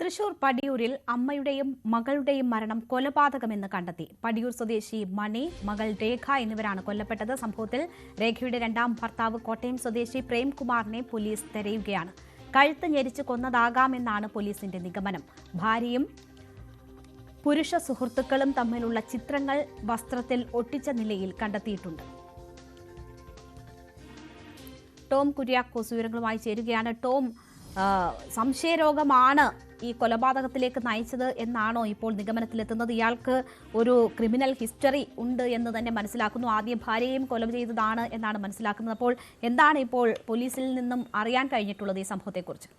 തൃശൂർ പടിയൂരിൽ അമ്മയുടെയും മകളുടെയും മരണം കൊലപാതകമെന്ന് കണ്ടെത്തി. പടിയൂർ സ്വദേശി മണി മകൾ രേഖ എന്നിവരാണ് കൊല്ലപ്പെട്ടത്. സംഭവത്തിൽ രേഖയുടെ രണ്ടാം ഭർത്താവ് കോട്ടയം സ്വദേശി പ്രേംകുമാറിനെ പോലീസ് തെരയുകയാണ്. കഴുത്ത് ഞെരിച്ച് കൊന്നതാകാമെന്നാണ് പോലീസിന്റെ നിഗമനം. ഭാര്യയും പുരുഷ സുഹൃത്തുക്കളും തമ്മിലുള്ള ചിത്രങ്ങൾ വസ്ത്രത്തിൽ ഒട്ടിച്ച നിലയിൽ കണ്ടെത്തിയിട്ടുണ്ട്. ടോം കുര്യാക്കോസ് വിവരങ്ങളുമായി ചേരുകയാണ്. ടോം സംശയരോഗമാണ് ഈ കൊലപാതകത്തിലേക്ക് നയിച്ചത് എന്നാണോ ഇപ്പോൾ നിഗമനത്തിലെത്തുന്നത്? ഇയാൾക്ക് ഒരു ക്രിമിനൽ ഹിസ്റ്ററി ഉണ്ട് എന്ന് തന്നെ മനസ്സിലാക്കുന്നു. ആദ്യം ഭാര്യയും കൊല ചെയ്തതാണ് എന്നാണ് മനസ്സിലാക്കുന്നത്. അപ്പോൾ എന്താണ് ഇപ്പോൾ പോലീസിൽ നിന്നും അറിയാൻ കഴിഞ്ഞിട്ടുള്ളത് ഈ സംഭവത്തെക്കുറിച്ച്?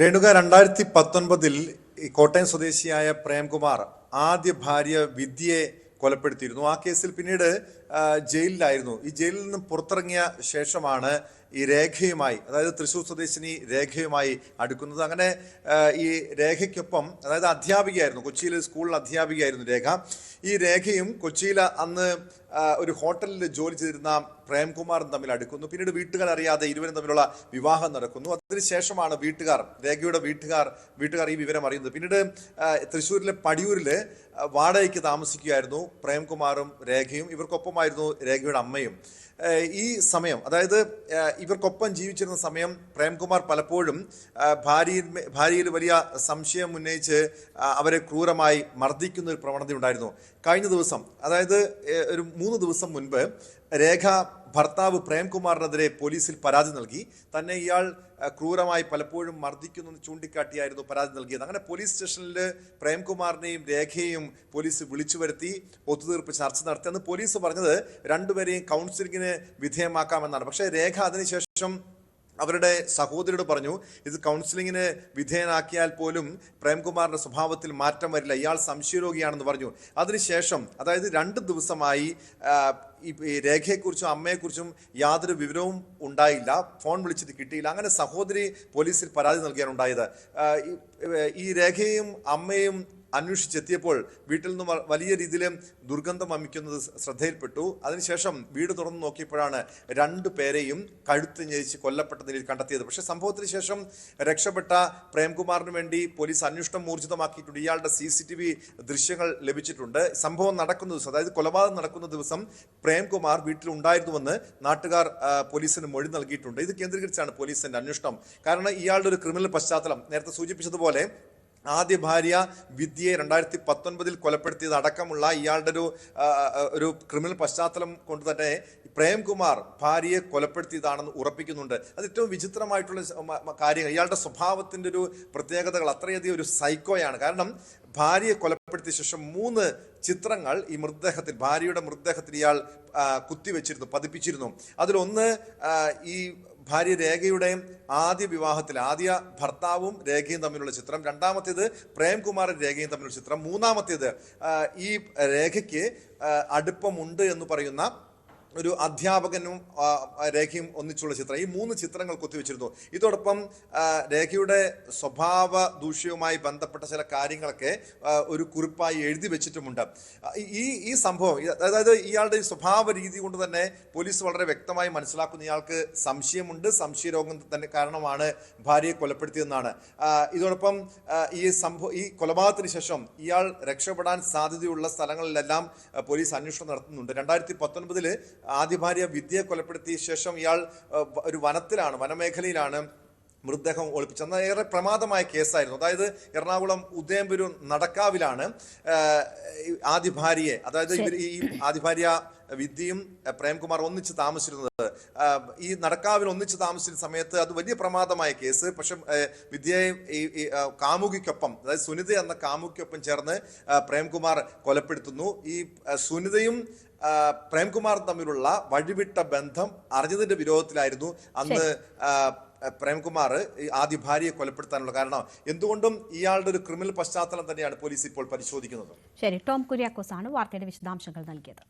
രേണുക രണ്ടായിരത്തി പത്തൊൻപതിൽ കോട്ടയം സ്വദേശിയായ പ്രേംകുമാർ ആദ്യ ഭാര്യ വിദ്യയെ കൊലപ്പെടുത്തിയിരുന്നു. ആ കേസിൽ പിന്നീട് ജയിലിലായിരുന്നു. ഈ ജയിലിൽ നിന്നും പുറത്തിറങ്ങിയ ശേഷമാണ് ഈ രേഖയുമായി അതായത് തൃശ്ശൂർ സ്വദേശിനി രേഖയുമായി അടുക്കുന്നത്. അങ്ങനെ ഈ രേഖയ്ക്കൊപ്പം അതായത് അധ്യാപികയായിരുന്നു കൊച്ചിയിൽ സ്കൂളിൽ അധ്യാപികയായിരുന്നു രേഖ. ഈ രേഖയും കൊച്ചിയിൽ അന്ന് ഒരു ഹോട്ടലിൽ ജോലി ചെയ്തിരുന്ന പ്രേംകുമാറും തമ്മിൽ അടുക്കുന്നു. പിന്നീട് വീട്ടുകാർ അറിയാതെ ഇരുവരും തമ്മിലുള്ള വിവാഹം നടക്കുന്നു. അതിനുശേഷമാണ് വീട്ടുകാർ രേഖയുടെ വീട്ടുകാർ വീട്ടുകാർ ഈ വിവരം അറിയുന്നത്. പിന്നീട് തൃശ്ശൂരിലെ പടിയൂരിൽ വാടകയ്ക്ക് താമസിക്കുകയായിരുന്നു പ്രേംകുമാറും രേഖയും. ഇവർക്കൊപ്പമായിരുന്നു രേഖയുടെ അമ്മയും. ഈ സമയം അതായത് ഇവർക്കൊപ്പം ജീവിച്ചിരുന്ന സമയം പ്രേംകുമാർ പലപ്പോഴും ഭാര്യയിൽ ഭാര്യയിൽ വലിയ സംശയം ഉന്നയിച്ച് അവരെ ക്രൂരമായി മർദ്ദിക്കുന്ന ഒരു പ്രവണത ഉണ്ടായിരുന്നു കഴിഞ്ഞ ദിവസം അതായത് ഒരു മൂന്ന് ദിവസം മുൻപ് രേഖ ഭർത്താവ് പ്രേംകുമാറിനെതിരെ പോലീസിൽ പരാതി നൽകി. തന്നെ ഇയാൾ ക്രൂരമായി പലപ്പോഴും മർദ്ദിക്കുന്നു ചൂണ്ടിക്കാട്ടിയായിരുന്നു പരാതി നൽകിയത്. അങ്ങനെ പോലീസ് സ്റ്റേഷനിൽ പ്രേംകുമാറിനെയും രേഖയെയും പോലീസ് വിളിച്ചു വരുത്തി ഒത്തുതീർപ്പ് ചർച്ച നടത്തി. അന്ന് പോലീസ് പറഞ്ഞത് രണ്ടുപേരെയും കൗൺസിലിങ്ങിന് വിധേയമാക്കാമെന്നാണ്. പക്ഷേ രേഖ അതിനുശേഷം അവരുടെ സഹോദരിയോട് പറഞ്ഞു ഇത് കൗൺസിലിങ്ങിന് വിധേയനാക്കിയാൽ പോലും പ്രേംകുമാറിന്റെ സ്വഭാവത്തിൽ മാറ്റം വരില്ല. ഇയാൾ സംശയരോഗിയാണെന്ന് പറഞ്ഞു. അതിനുശേഷം അതായത് രണ്ട് ദിവസമായി ഈ രേഖയെക്കുറിച്ചും അമ്മയെക്കുറിച്ചും യാതൊരു വിവരവും ഉണ്ടായില്ല. ഫോൺ വിളിച്ചിട്ട് കിട്ടിയില്ല. അങ്ങനെ സഹോദരി പോലീസിൽ പരാതി നൽകിയാണ് ഉണ്ടായത്. ഈ രേഖയും അമ്മയും അന്വേഷിച്ചെത്തിയപ്പോൾ വീട്ടിൽ നിന്ന് വലിയ രീതിയിൽ ദുർഗന്ധം വമിക്കുന്നത് ശ്രദ്ധയിൽപ്പെട്ടു. അതിനുശേഷം വീട് തുറന്നു നോക്കിയപ്പോഴാണ് രണ്ടു പേരെയും കഴുത്ത് ഞെരിച്ച് കൊല്ലപ്പെട്ട നിലയിൽ കണ്ടെത്തിയത്. പക്ഷേ സംഭവത്തിന് ശേഷം രക്ഷപ്പെട്ട പ്രേംകുമാറിന് വേണ്ടി പോലീസ് അന്വേഷണം ഊർജിതമാക്കിയിട്ടുണ്ട്. ഇയാളുടെ സി സി ടി വി ദൃശ്യങ്ങൾ ലഭിച്ചിട്ടുണ്ട്. സംഭവം നടക്കുന്ന ദിവസം അതായത് കൊലപാതകം നടക്കുന്ന ദിവസം പ്രേംകുമാർ വീട്ടിലുണ്ടായിരുന്നുവെന്ന് നാട്ടുകാർ പോലീസിന് മൊഴി നൽകിയിട്ടുണ്ട്. ഇത് കേന്ദ്രീകരിച്ചാണ് പോലീസിന്റെ അന്വേഷണം. കാരണം ഇയാളുടെ ഒരു ക്രിമിനൽ പശ്ചാത്തലം നേരത്തെ സൂചിപ്പിച്ചതുപോലെ ആദ്യ ഭാര്യ വിദ്യയെ രണ്ടായിരത്തി പത്തൊൻപതിൽ കൊലപ്പെടുത്തിയത് അടക്കമുള്ള ഇയാളുടെ ഒരു ഒരു ക്രിമിനൽ പശ്ചാത്തലം കൊണ്ട് തന്നെ പ്രേംകുമാർ ഭാര്യയെ കൊലപ്പെടുത്തിയതാണെന്ന് ഉറപ്പിക്കുന്നുണ്ട്. അത് ഏറ്റവും വിചിത്രമായിട്ടുള്ള കാര്യങ്ങൾ. ഇയാളുടെ സ്വഭാവത്തിന്റെ ഒരു പ്രത്യേകതകൾ അത്രയധികം ഒരു സൈക്കോയാണ്. കാരണം ഭാര്യയെ കൊലപ്പെടുത്തിയ ശേഷം മൂന്ന് ചിത്രങ്ങൾ ഈ മൃതദേഹത്തിൽ ഭാര്യയുടെ മൃതദേഹത്തിൽ ഇയാൾ കുത്തിവെച്ചിരുന്നു പതിപ്പിച്ചിരുന്നു. അതിലൊന്ന് ഈ ഭാര്യ രേഖയുടെയും ആദ്യ വിവാഹത്തിൽ ആദ്യ ഭർത്താവും രേഖയും തമ്മിലുള്ള ചിത്രം രണ്ടാമത്തേത് പ്രേംകുമാർ രേഖയും തമ്മിലുള്ള ചിത്രം മൂന്നാമത്തേത് ഈ രേഖയ്ക്ക് അടുപ്പമുണ്ട് എന്ന് പറയുന്ന ഒരു അധ്യാപകനും രേഖയും ഒന്നിച്ചുള്ള ചിത്രം. ഈ മൂന്ന് ചിത്രങ്ങൾ കൊത്തിവെച്ചിരുന്നു. ഇതോടൊപ്പം രേഖയുടെ സ്വഭാവ ദൂഷ്യവുമായി ബന്ധപ്പെട്ട ചില കാര്യങ്ങളൊക്കെ ഒരു കുറിപ്പായി എഴുതി വെച്ചിട്ടുമുണ്ട്. ഈ ഈ സംഭവം അതായത് ഇയാളുടെ സ്വഭാവ രീതി കൊണ്ട് തന്നെ പോലീസ് വളരെ വ്യക്തമായി മനസ്സിലാക്കുന്ന ഇയാൾക്ക് സംശയമുണ്ട്. സംശയരോഗം തന്നെ കാരണമാണ് ഭാര്യയെ കൊലപ്പെടുത്തിയതെന്നാണ്. ആ, ഇതോടൊപ്പം ഈ സംഭവം ഈ കൊലപാതകത്തിന് ശേഷം ഇയാൾ രക്ഷപ്പെടാൻ സാധ്യതയുള്ള സ്ഥലങ്ങളിലെല്ലാം പോലീസ് അന്വേഷണം നടത്തുന്നുണ്ട്. രണ്ടായിരത്തി പത്തൊൻപതിൽ ആദ്യ ഭാര്യ വിദ്യയെ കൊലപ്പെടുത്തിയ ശേഷം ഇയാൾ ഒരു വനത്തിലാണ് വനമേഖലയിലാണ് മൃതദേഹം ഒളിപ്പിച്ചു. അന്ന് ഏറെ പ്രമാദമായ കേസായിരുന്നു. അതായത് എറണാകുളം ഉദയംപുരം നടക്കാവിലാണ് ആദ്യ ഭാര്യയെ അതായത് ഇവർ ഈ ആദ്യ ഭാര്യ വിദ്യയും പ്രേംകുമാർ ഒന്നിച്ച് താമസിച്ചിരുന്നത്. ഈ നടക്കാവിൽ ഒന്നിച്ച് താമസിച്ചിരുന്ന സമയത്ത് അത് വലിയ പ്രമാദമായ കേസ്. പക്ഷെ വിദ്യയെ ഈ കാമുകിക്കൊപ്പം അതായത് സുനിത എന്ന കാമുകിക്കൊപ്പം ചേർന്ന് പ്രേംകുമാർ കൊലപ്പെടുത്തുന്നു. ഈ സുനിതയും പ്രേംകുമാർ തമ്മിലുള്ള വഴിവിട്ട ബന്ധം അറിഞ്ഞതിന്റെ വിരോധത്തിലായിരുന്നു. അന്ന് പ്രേംകുമാർ ആദ്യ ഭാര്യയെ കൊലപ്പെടുത്താനുള്ള കാരണം. എന്തുകൊണ്ടും ഇയാളുടെ ഒരു ക്രിമിനൽ പശ്ചാത്തലം തന്നെയാണ് പോലീസ് ഇപ്പോൾ പരിശോധിക്കുന്നത്. ശരി ടോം കുര്യാക്കോസ് ആണ് വാർത്തയുടെ വിശദാംശങ്ങൾ നൽകിയത്.